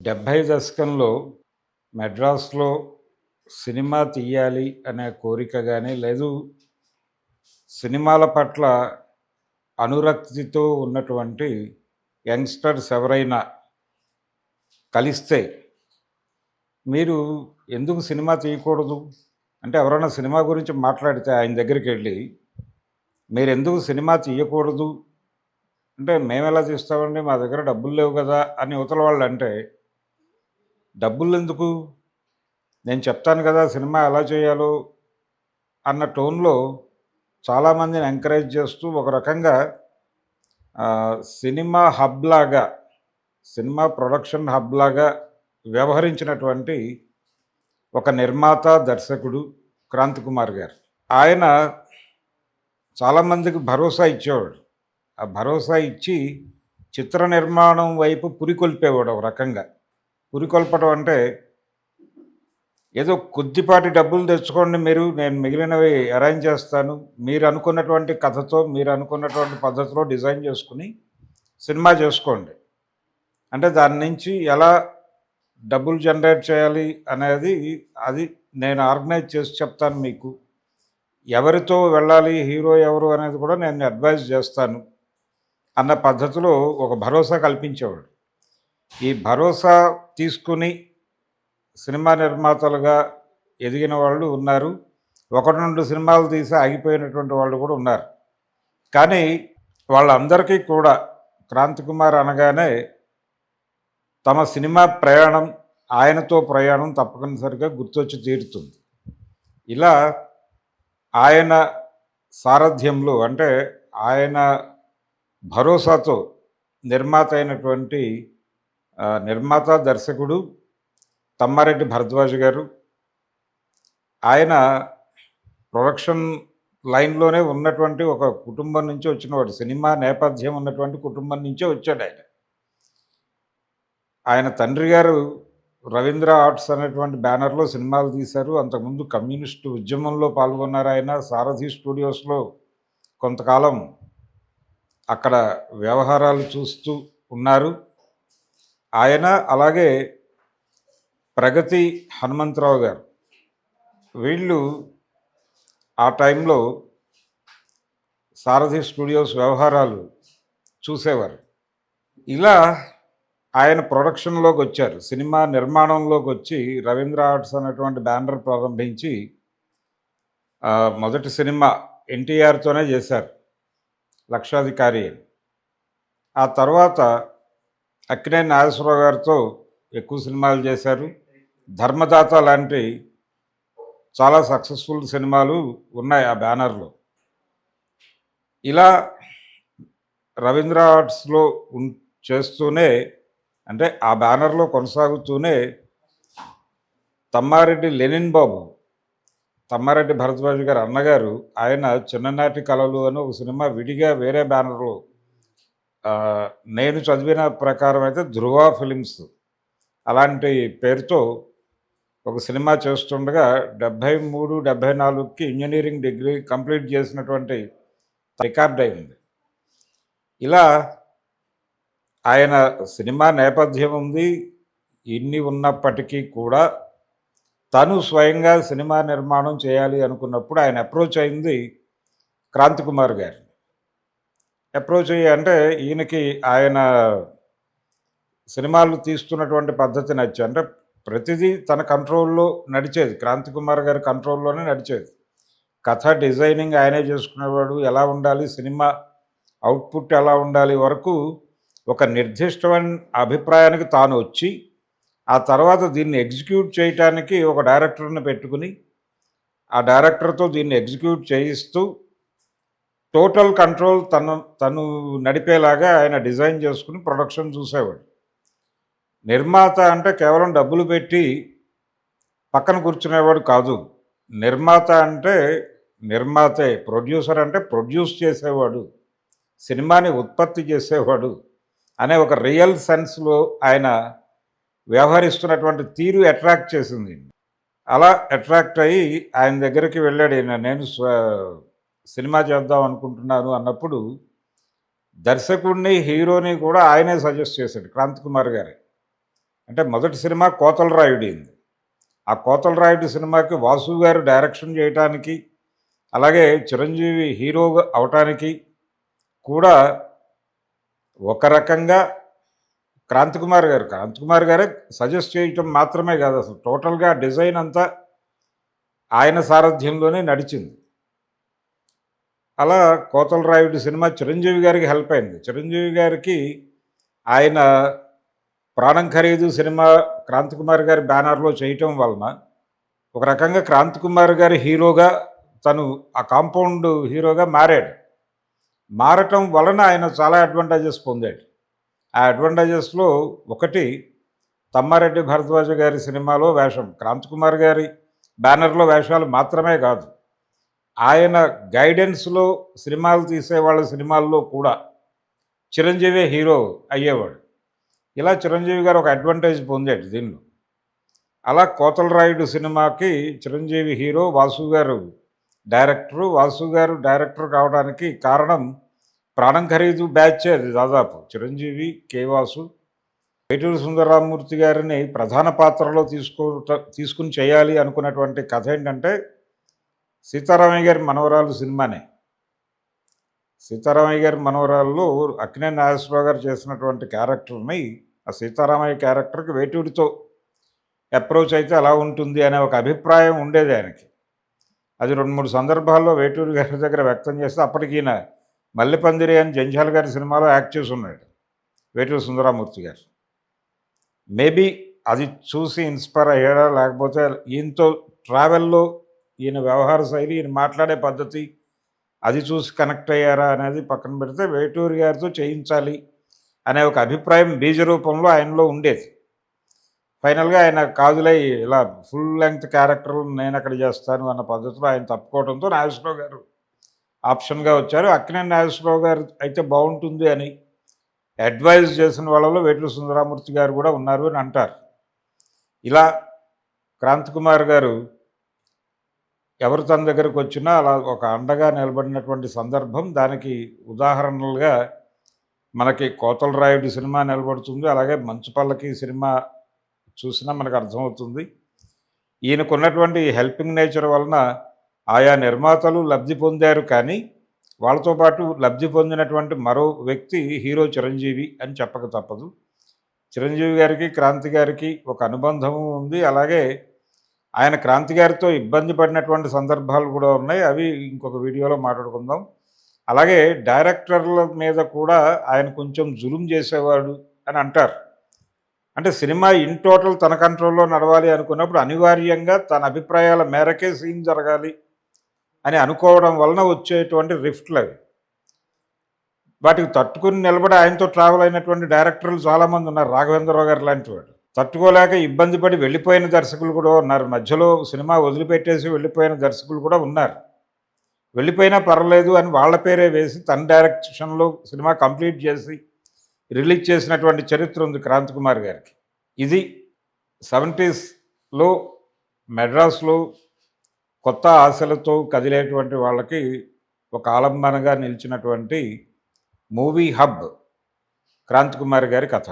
డెబ్భై దశకంలో మెడ్రాస్లో సినిమా తీయాలి అనే కోరిక కానీ లేదు సినిమాల పట్ల అనురక్తితో ఉన్నటువంటి యంగ్స్టర్స్ ఎవరైనా కలిస్తే మీరు ఎందుకు సినిమా తీయకూడదు? అంటే ఎవరైనా సినిమా గురించి మాట్లాడితే ఆయన దగ్గరికి వెళ్ళి మీరు ఎందుకు సినిమా తీయకూడదు? అంటే మేము ఎలా తీస్తామండి? మా దగ్గర డబ్బులు లేవు కదా అని యువతల వాళ్ళు అంటే డబ్బులు ఎందుకు నేను చెప్తాను కదా సినిమా ఎలా చేయాలో అన్న టోన్లో చాలామందిని ఎంకరేజ్ చేస్తూ ఒక రకంగా సినిమా హబ్ లాగా సినిమా ప్రొడక్షన్ హబ్ లాగా వ్యవహరించినటువంటి ఒక నిర్మాత దర్శకుడు క్రాంతి కుమార్ గారు. ఆయన చాలామందికి భరోసా ఇచ్చేవాడు. ఆ భరోసా ఇచ్చి చిత్ర నిర్మాణం వైపు పురికొల్పేవాడు ఒక రకంగా. పురికొల్పడం అంటే ఏదో కొద్దిపాటి డబ్బులు తెచ్చుకోండి మీరు నేను మిగిలినవి అరేంజ్ చేస్తాను. మీరు అనుకున్నటువంటి కథతో మీరు అనుకున్నటువంటి పద్ధతిలో డిజైన్ చేసుకుని సినిమా చేసుకోండి. అంటే దాని నుంచి ఎలా డబ్బులు జనరేట్ చేయాలి అనేది అది నేను ఆర్గనైజ్ చేసి చెప్తాను మీకు. ఎవరితో వెళ్ళాలి హీరో ఎవరు అనేది కూడా నేను అడ్వైజ్ చేస్తాను అన్న పద్ధతిలో ఒక భరోసా కల్పించేవాడు. ఈ భరోసా తీసుకుని సినిమా నిర్మాతలుగా ఎదిగిన వాళ్ళు ఉన్నారు. ఒకటి రెండు సినిమాలు తీసి ఆగిపోయినటువంటి వాళ్ళు కూడా ఉన్నారు. కానీ వాళ్ళందరికీ కూడా క్రాంతి కుమార్ అనగానే తమ సినిమా ప్రయాణం ఆయనతో ప్రయాణం తప్పనిసరిగా గుర్తొచ్చి తీరుతుంది. ఇలా ఆయన సారథ్యంలో అంటే ఆయన భరోసాతో నిర్మాత అయినటువంటి నిర్మాత దర్శకుడు తమ్మారెడ్డి భరద్వాజ్ గారు. ఆయన ప్రొడక్షన్ లైన్లోనే ఉన్నటువంటి ఒక కుటుంబం నుంచి వచ్చినవాడు సినిమా నేపథ్యం ఉన్నటువంటి కుటుంబం నుంచే వచ్చాడు ఆయన. ఆయన తండ్రి గారు రవీంద్ర ఆర్ట్స్ అనేటువంటి బ్యానర్లో సినిమాలు తీశారు. అంతకుముందు కమ్యూనిస్టు ఉద్యమంలో పాల్గొన్నారు ఆయన. సారథి స్టూడియోస్లో కొంతకాలం అక్కడ వ్యవహారాలు చూస్తూ ఉన్నారు. ఆయన అలాగే ప్రగతి హనుమంతరావు గారు. వీళ్ళు ఆ టైంలో సారథి స్టూడియోస్ వ్యవహారాలు చూసేవారు. ఇలా ఆయన ప్రొడక్షన్లోకి వచ్చారు. సినిమా నిర్మాణంలోకి వచ్చి రవీంద్ర ఆర్ట్స్ అనేటువంటి బ్యానర్ ప్రారంభించి మొదటి సినిమా ఎన్టీఆర్తోనే చేశారు లక్షాధికారి ఆ తర్వాత అక్కినేని నాగేశ్వరరావు గారితో ఎక్కువ సినిమాలు చేశారు. ధర్మదాత లాంటి చాలా సక్సెస్ఫుల్ సినిమాలు ఉన్నాయి ఆ బ్యానర్లో. ఇలా రవీంద్ర ఆర్ట్స్లో ఉన్ చేస్తూనే అంటే ఆ బ్యానర్లో కొనసాగుతూనే తమ్మారెడ్డి లెనిన్ బాబు తమ్మారెడ్డి భరద్వాజ్ గారు అన్నగారు ఆయన చిన్ననాటి కళలు అని ఒక సినిమా విడిగా వేరే బ్యానర్లో నేను చదివిన ప్రకారం అయితే ధృవ ఫిలిమ్స్ అలాంటి పేరుతో ఒక సినిమా చేస్తుండగా డెబ్భై మూడు డెబ్భై నాలుగుకి ఇంజనీరింగ్ డిగ్రీ కంప్లీట్ చేసినటువంటి రికార్డ్ అయింది. ఇలా ఆయన సినిమా నేపథ్యం ఉంది ఇన్ని ఉన్నప్పటికీ కూడా తను స్వయంగా సినిమా నిర్మాణం చేయాలి అనుకున్నప్పుడు ఆయన అప్రోచ్ అయింది క్రాంతి కుమార్ గారు అప్రోచ్ అయ్యి అంటే ఈయనకి ఆయన సినిమాలు తీస్తున్నటువంటి పద్ధతి నచ్చి అంటే ప్రతిదీ తన కంట్రోల్లో నడిచేది. క్రాంతి కుమార్ గారి కంట్రోల్లోనే నడిచేది. కథ డిజైనింగ్ ఆయనే చేసుకునేవాడు. ఎలా ఉండాలి? సినిమా అవుట్పుట్ ఎలా ఉండాలి? వరకు ఒక నిర్దిష్టమైన అభిప్రాయానికి తాను వచ్చి ఆ తర్వాత దీన్ని ఎగ్జిక్యూట్ చేయటానికి ఒక డైరెక్టర్ని పెట్టుకుని ఆ డైరెక్టర్తో దీన్ని ఎగ్జిక్యూట్ చేయిస్తూ టోటల్ కంట్రోల్ తను తను నడిపేలాగా ఆయన డిజైన్ చేసుకుని ప్రొడక్షన్ చూసేవాడు. నిర్మాత అంటే కేవలం డబ్బులు పెట్టి పక్కన కూర్చునేవాడు కాదు. నిర్మాత అంటే నిర్మాతే ప్రొడ్యూసర్ అంటే ప్రొడ్యూస్ చేసేవాడు. సినిమాని ఉత్పత్తి చేసేవాడు అనే ఒక రియల్ సెన్స్లో ఆయన వ్యవహరిస్తున్నటువంటి తీరు అట్రాక్ట్ చేసింది. అలా అట్రాక్ట్ అయ్యి ఆయన దగ్గరికి వెళ్ళాడు నేను స్వ- సినిమా చేద్దాం అనుకుంటున్నాను అన్నప్పుడు దర్శకుడిని హీరోని కూడా ఆయనే సజెస్ట్ చేశాడు క్రాంతి కుమార్ గారే. అంటే మొదటి సినిమా కోతల రాయుడింది ఆ కోతలరాయుడు సినిమాకి వాసు గారు డైరెక్షన్ చేయటానికి అలాగే చిరంజీవి హీరో అవటానికి కూడా ఒక రకంగా క్రాంతి కుమార్ గారు క్రాంతి కుమార్ గారే సజెస్ట్ చేయటం మాత్రమే కాదు అసలు టోటల్గా డిజైన్ అంతా ఆయన సారథ్యంలోనే నడిచింది. అలా కోతలరాయుడు సినిమా చిరంజీవి గారికి హెల్ప్ అయింది. చిరంజీవి గారికి ఆయన ప్రాణం ఖరీదు సినిమా క్రాంతి కుమార్ గారి బ్యానర్లో చేయటం వలన ఒక రకంగా క్రాంతి కుమార్ గారి హీరోగా తను ఆ కాంపౌండ్ హీరోగా మారాడు. మారటం వలన ఆయన చాలా అడ్వాంటేజెస్ పొందాడు. ఆ అడ్వాంటేజెస్లో ఒకటి తమ్మారెడ్డి భరద్వాజ గారి సినిమాలో వేషం. క్రాంతి కుమార్ గారి బ్యానర్లో వేషాలు మాత్రమే కాదు. ఆయన గైడెన్స్లో సినిమాలు తీసేవాళ్ళ సినిమాల్లో కూడా చిరంజీవి హీరో అయ్యేవాడు. ఇలా చిరంజీవి గారు ఒక అడ్వాంటేజ్ పొందాడు దీనిలో. అలా కోతల రాయుడు సినిమాకి చిరంజీవి హీరో వాసు గారు డైరెక్టరు వాసు గారు డైరెక్టర్ కావడానికి కారణం ప్రాణం ఖరీదు బ్యాచ్ అది దాదాపు. చిరంజీవి కే వాసు వేటూరు సుందరరామూర్తి గారిని ప్రధాన పాత్రలో తీసుకో తీసుకుని చేయాలి అనుకున్నటువంటి కథ ఏంటంటే సీతారామయ్య గారి మనవరాలు సినిమానే. సీతారామయ్య గారి మనవరాల్లో అక్కినే నాగేశ్వరరావు గారు చేసినటువంటి క్యారెక్టర్ని ఆ సీతారామయ్య క్యారెక్టర్కి వేటూడితో అప్రోచ్ అయితే అలా ఉంటుంది అనే ఒక అభిప్రాయం ఉండేది ఆయనకి. అది రెండు మూడు సందర్భాల్లో వేటూరి గారి దగ్గర వ్యక్తం చేస్తే అప్పటికి ఈయన మల్లెపందిరి అని జంజాల్ గారి సినిమాలో యాక్ట్ చేసి ఉన్నాడు వేటూరి సుందరామూర్తి గారు. మేబీ అది చూసి ఇన్స్పైర్ అయ్యాడా లేకపోతే ఈయనతో ట్రావెల్లో ఈయన వ్యవహార శైలి ఈయన మాట్లాడే పద్ధతి అది చూసి కనెక్ట్ అయ్యారా అనేది పక్కన పెడితే వేటూరి గారితో చేయించాలి అనే ఒక అభిప్రాయం బీజ రూపంలో ఆయనలో ఉండేది. ఫైనల్గా ఆయన కాదులై ఇలా ఫుల్ లెంగ్త్ క్యారెక్టర్లు నేను అక్కడ చేస్తాను అన్న పద్ధతిలో ఆయన తప్పుకోవడంతో నాగేశ్వరరావు గారు ఆప్షన్గా వచ్చారు. అక్కినే నాగేశ్వరరావు గారు అయితే బాగుంటుంది అని అడ్వైజ్ చేసిన వాళ్ళలో వేటూరు సుందరామూర్తి గారు కూడా ఉన్నారు అని అంటారు. ఇలా క్రాంతి కుమార్ గారు ఎవరు తన దగ్గరకు వచ్చినా అలా ఒక అండగా నిలబడినటువంటి సందర్భం దానికి ఉదాహరణలుగా మనకి కోతలరాయుడి సినిమా నిలబడుతుంది. అలాగే మంచుపల్లకి సినిమా చూసినా మనకు అర్థమవుతుంది. ఈయనకున్నటువంటి హెల్పింగ్ నేచర్ వలన ఆయా నిర్మాతలు లబ్ధి పొందారు కానీ వాళ్ళతో పాటు లబ్ధి పొందినటువంటి మరో వ్యక్తి హీరో చిరంజీవి అని చెప్పక తప్పదు. చిరంజీవి గారికి క్రాంతి గారికి ఒక అనుబంధము ఉంది. అలాగే ఆయన క్రాంతి గారితో ఇబ్బంది పడినటువంటి సందర్భాలు కూడా ఉన్నాయి. అవి ఇంకొక వీడియోలో మాట్లాడుకుందాం. అలాగే డైరెక్టర్ల మీద కూడా ఆయన కొంచెం జులుం చేసేవాడు అని అంటారు. అంటే సినిమా ఇన్ టోటల్ తన కంట్రోల్లో నడవాలి అనుకున్నప్పుడు అనివార్యంగా తన అభిప్రాయాల మేరకే సీన్ జరగాలి అని అనుకోవడం వలన వచ్చేటువంటి రిఫ్ట్లు అవి. వాటికి తట్టుకుని నిలబడి ఆయనతో ట్రావెల్ అయినటువంటి డైరెక్టర్లు చాలామంది ఉన్నారు. రాఘవేంద్రరావు గారు లాంటి వాడు. తట్టుకోలేక ఇబ్బంది పడి వెళ్ళిపోయిన దర్శకులు కూడా ఉన్నారు. మధ్యలో సినిమా వదిలిపెట్టేసి వెళ్ళిపోయిన దర్శకులు కూడా ఉన్నారు. వెళ్ళిపోయినా పర్వాలేదు అని వాళ్ళ పేరే వేసి తన డైరెక్షన్లో సినిమా కంప్లీట్ చేసి రిలీజ్ చేసినటువంటి చరిత్ర ఉంది క్రాంతి కుమార్ గారికి. ఇది సెవెంటీస్లో మెడ్రాస్లో కొత్త ఆశలతో కదిలేటువంటి వాళ్ళకి ఒక ఆలంబనగా నిలిచినటువంటి మూవీ హబ్ క్రాంతి కుమార్ గారి కథ.